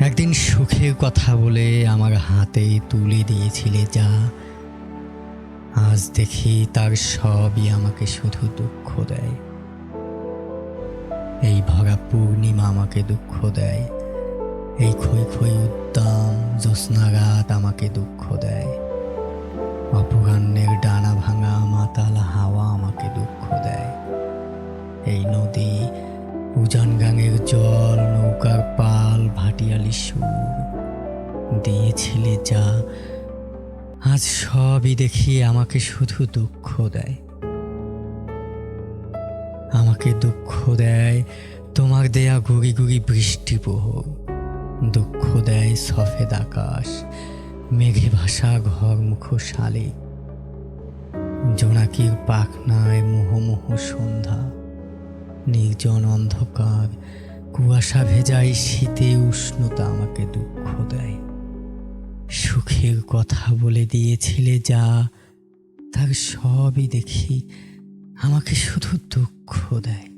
একদিন সুখের কথা বলে আমার হাতে তুলে দিয়েছিলে যা। আজ দেখি তার সবই আমাকে শুধু দুঃখ দেয়। এই ভরা পূর্ণিমা আমাকে দুঃখ দেয়। এই খই খই উদ্দাম জ্যোৎস্না রাত আমাকে দুঃখ দেয়। অপরাহ্নের ডানা ভাঙা মাতাল হাওয়া আমাকে দুঃখ দেয়। এই নদী ভাটিয়ালি সুর দিয়েছিলে যা। আজ সবই দেখি আমাকে শুধু দুঃখ দেয়। আমাকে দুঃখ দেয় তোমার দেয়া গুড়ি গুড়ি বৃষ্টি প্রহর দুঃখ দেয় সফেদ আকাশ, মেঘে ভাসা ঘর মুখ শালিক জোনাকির পাখনায় মোহমোহ সন্ধ্যা, নির্জন অন্ধকার কুয়াশা ভেজাই শীতে উষ্ণতা আমাকে দুঃখ দেয়। সুখের কথা বলে দিয়েছিলে যা, তার সবই দেখি আমাকে শুধু দুঃখ দেয়।